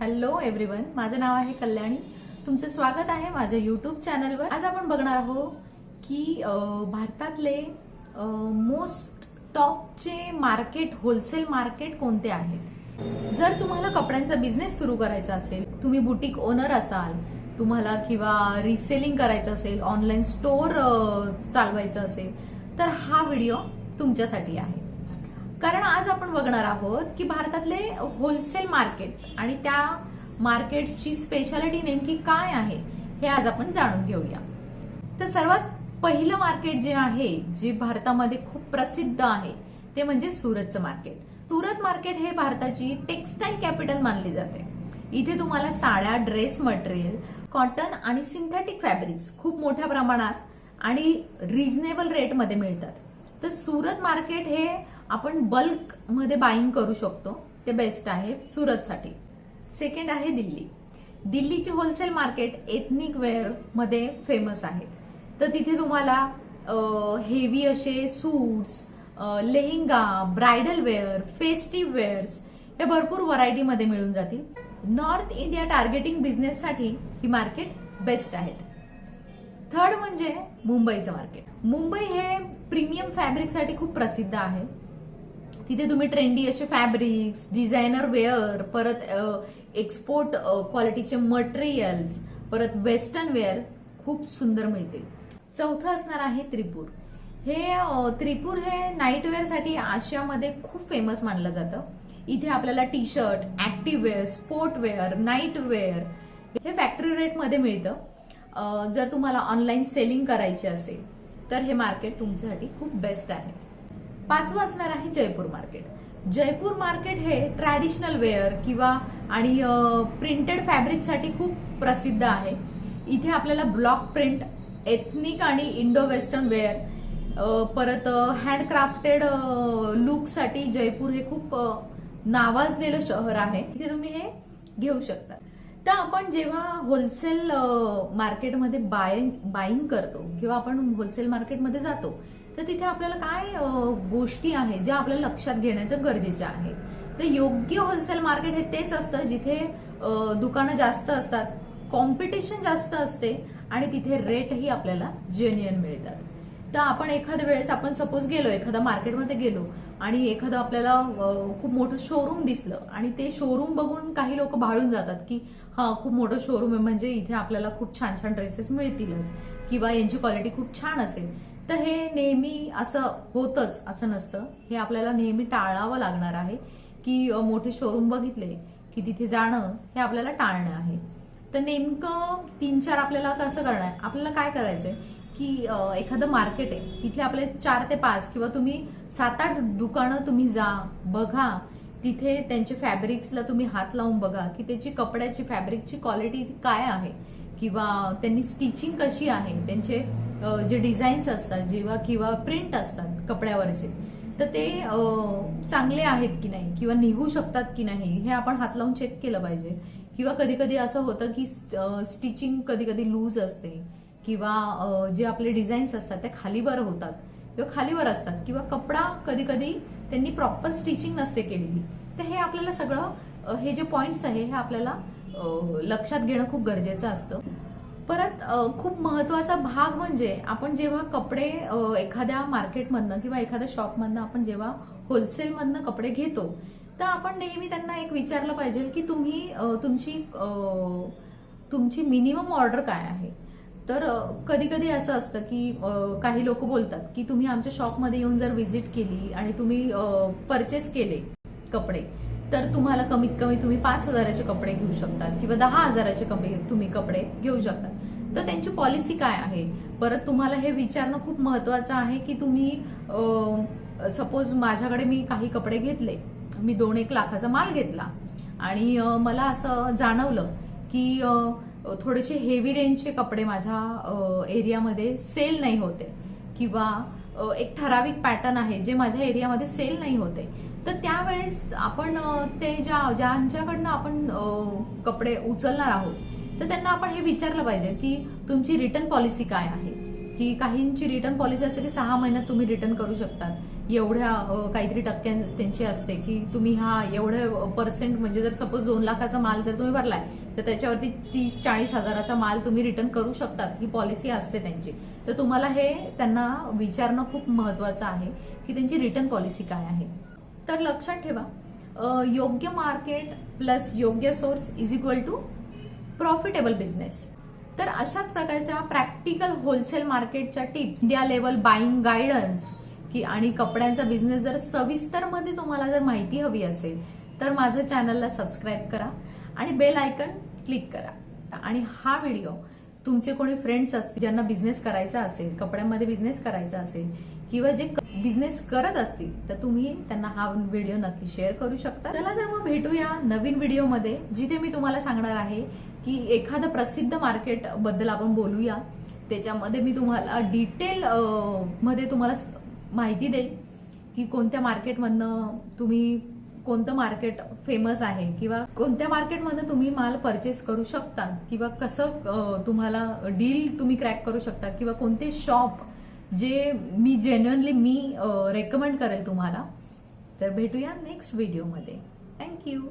Hello everyone माझं नाव आहे कल्याणी. तुमचं स्वागत आहे माझ्या युट्यूब चॅनलवर. आज आपण बघणार आहोत की भारतातले मोस्ट टॉपचे मार्केट होलसेल मार्केट कोणते आहेत? जर तुम्हाला कपड्यांचा बिझनेस सुरू करायचा असेल तुम्ही बुटीक ओनर असाल तुम्हाला किंवा रिसेलिंग करायचं असेल ऑनलाईन स्टोअर चालवायचं असेल तर हा व्हिडिओ तुमच्यासाठी आहे. कारण आज आपण बघणार आहोत की भारतातले होलसेल मार्केट्स आणि त्या मार्केट्सची स्पेशालिटी नेमकी काय आहे हे आज आपण जाणून घेऊया. तर सर्वात पहिलं मार्केट जे आहे जे भारतामध्ये खूप प्रसिद्ध आहे ते म्हणजे सुरतचं मार्केट सुरत मार्केट हे भारताची टेक्सटाईल कॅपिटल मानली जाते. इथे तुम्हाला साड्या ड्रेस मटेरियल कॉटन आणि सिंथेटिक फॅब्रिक्स खूप मोठ्या प्रमाणात आणि रिझनेबल रेटमध्ये मिळतात. तर सुरत मार्केट हे आपण बल्कमध्ये बाईंग करू शकतो. ते बेस्ट आहे सुरतसाठी. सेकंड आहे दिल्ली. दिल्लीचे होलसेल मार्केट एथनिक वेअरमध्ये फेमस आहेत तर तिथे तुम्हाला हेवी असे suits lehenga bridal wear festive wears हे भरपूर व्हरायटीमध्ये मिळून जातील. नॉर्थ इंडिया टार्गेटिंग बिझनेससाठी ही मार्केट बेस्ट आहेत. थर्ड म्हणजे मुंबईचं मार्केट मुंबई हे प्रीमियम फॅब्रिकसाठी खूप प्रसिद्ध आहे. तिथे तुम्ही ट्रेंडी असे फॅब्रिक्स डिझायनर वेअर परत एक्सपोर्ट क्वालिटीचे मटेरियल्स परत वेस्टर्न वेअर खूप सुंदर मिळतील. चौथं असणार आहे त्रिपूर. हे त्रिपूर हे नाईट वेअरसाठी आशियामध्ये खूप फेमस मानलं जातं. इथे आपल्याला T shirt active wear sport wear night wear हे फॅक्टरी रेटमध्ये मिळतं जर तुम्हाला ऑनलाईन सेलिंग करायची असेल तर हे मार्केट तुमच्यासाठी खूप बेस्ट आहे. पाचवं असणार आहे जयपूर मार्केट. जयपूर मार्केट हे ट्रॅडिशनल वेअर किंवा आणि प्रिंटेड फॅब्रिकसाठी खूप प्रसिद्ध आहे. इथे आपल्याला ब्लॉक प्रिंट एथनिक आणि इंडो वेस्टर्न वेअर परत हँडक्राफ्टेड लुकसाठी जयपूर हे खूप नावाजलेलं शहर आहे. इथे तुम्ही हे घेऊ शकता. तर आपण जेव्हा होलसेल मार्केटमध्ये बाय बाईंग करतो किंवा आपण होलसेल मार्केटमध्ये जातो तर तिथे आपल्याला काय गोष्टी आहेत ज्या आपल्याला लक्षात घेण्याच्या गरजेच्या आहेत? तर योग्य होलसेल मार्केट हे तेच असतं जिथे दुकानं जास्त असतात कॉम्पिटिशन जास्त असते आणि तिथे रेटही आपल्याला जेन्युअन मिळतात. तर आपण एखाद्या वेळेस आपण सपोज गेलो एखाद्या मार्केटमध्ये गेलो आणि एखादं आपल्याला खूप मोठं शोरूम दिसलं आणि ते शोरूम बघून काही लोक भाळून जातात की हा खूप मोठं शोरूम आहे म्हणजे इथे आपल्याला खूप छान छान ड्रेसेस मिळतीलच किंवा यांची क्वालिटी खूप छान असेल. तर हे नेहमी असं होतच असं नसतं. हे आपल्याला नेहमी टाळावं लागणार आहे की मोठे शोरूम बघितले की तिथे जाणं हे आपल्याला टाळणं आहे. तर नेमकं तीन चार आपल्याला कसं करणार आहे? आपल्याला काय करायचंय की एखादं मार्केट आहे तिथे आपले चार ते पाच किंवा तुम्ही सात आठ दुकानं तुम्ही जा बघा. तिथे त्यांचे फॅब्रिक्सला तुम्ही हात लावून बघा की त्याची कपड्याची फॅब्रिकची क्वालिटी काय आहे. किंवा त्यांनी स्टिचिंग कशी आहे त्यांचे जे डिझाईन्स असतात जेव्हा किंवा प्रिंट असतात कपड्यावरचे तर ते चांगले आहेत की नाही किंवा निघू शकतात की नाही हे आपण हात लावून चेक केलं पाहिजे. किंवा कधी कधी असं होतं की स्टिचिंग कधी कधी लूज असते किंवा जे आपले डिझाईन्स असतात ते खालीवर होतात किंवा खालीवर असतात किंवा कपडा कधी कधी त्यांनी प्रॉपर स्टिचिंग नसते केलेली. तर हे आपल्याला सगळं हे जे पॉइंट्स आहे हे आपल्याला लक्षात घेणं खूप गरजेचं असतं. परत खूप महत्त्वाचा भाग म्हणजे आपण जेव्हा कपडे एखाद्या मार्केटमधनं किंवा एखाद्या शॉपमधनं आपण जेव्हा होलसेलमधनं कपडे घेतो तर आपण नेहमी त्यांना एक विचारलं पाहिजे की तुम्ही तुमची तुमची मिनिमम ऑर्डर काय आहे? तर कधी कधी असं असतं की काही लोक बोलतात की तुम्ही आमच्या शॉपमध्ये येऊन जर व्हिजिट केली आणि तुम्ही परचेस केले कपडे तर तुम्हाला कमीत कमी तुम्ही पाच हजाराचे कपडे घेऊ शकतात किंवा दहा हजाराचे कपडे तुम्ही कपडे घेऊ शकतात. तर त्यांची पॉलिसी काय आहे? परत तुम्हाला हे विचारणं खूप महत्वाचं आहे की तुम्ही सपोज माझ्याकडे मी काही कपडे घेतले मी दोन एक लाखाचा माल घेतला आणि मला असं जाणवलं की थोडेसे हेवी रेंजचे कपडे माझ्या एरियामध्ये सेल नाही होते. किंवा एक ठराविक पॅटर्न आहे जे माझ्या एरियामध्ये सेल नाही होते. तर त्यावेळेस आपण ते ज्या ज्यांच्याकडनं आपण कपडे उचलणार आहोत तर त्यांना आपण हे विचारलं पाहिजे की तुमची रिटर्न पॉलिसी काय आहे? की काहींची रिटर्न पॉलिसी असते की सहा महिन्यात तुम्ही रिटर्न करू शकतात. एवढ्या काहीतरी टक्के त्यांची असते की तुम्ही हा एवढं पर्सेंट म्हणजे जर सपोज दोन लाखाचा माल जर तुम्ही भरलाय तर त्याच्यावरती तीस चाळीस हजाराचा माल तुम्ही रिटर्न करू शकतात ही पॉलिसी असते त्यांची. तर तुम्हाला हे त्यांना विचारणं खूप महत्वाचं आहे की त्यांची रिटर्न पॉलिसी काय आहे. तर लक्षात ठेवा योग्य मार्केट प्लस योग्य source is equal to profitable business तर अशाच प्रकारच्या प्रॅक्टिकल होलसेल मार्केटच्या tips India level buying guidance की आणि कपड्यांचा बिझनेस जर सविस्तरमध्ये तुम्हाला जर माहिती हवी असेल तर माझं चॅनलला सबस्क्राईब करा आणि बेल आयकन क्लिक करा. आणि हा व्हिडिओ तुमचे कोणी फ्रेंड्स असतील ज्यांना बिझनेस करायचा असेल कपड्यांमध्ये बिझनेस करायचा असेल किंवा जे बिझनेस करत असतील तर तुम्ही त्यांना हा व्हिडिओ नक्की शेअर करू शकता. चला तर मग भेटूया नवीन व्हिडिओमध्ये जिथे मी तुम्हाला सांगणार आहे की एखादं प्रसिद्ध मार्केटबद्दल आपण बोलूया. त्याच्यामध्ये मी तुम्हाला डिटेल मध्ये तुम्हाला माहिती देईल की कोणत्या मार्केटमधनं तुम्ही कोणतं मार्केट फेमस आहे किंवा कोणत्या मार्केटमधनं तुम्ही माल परचेस करू शकता किंवा कसं तुम्हाला डील तुम्ही क्रॅक करू शकता किंवा कोणते शॉप जे मी जेन्युअनली मी रेकमेंड करेल तुम्हाला. तर भेटूया नेक्स्ट व्हिडिओमध्ये थँक्यू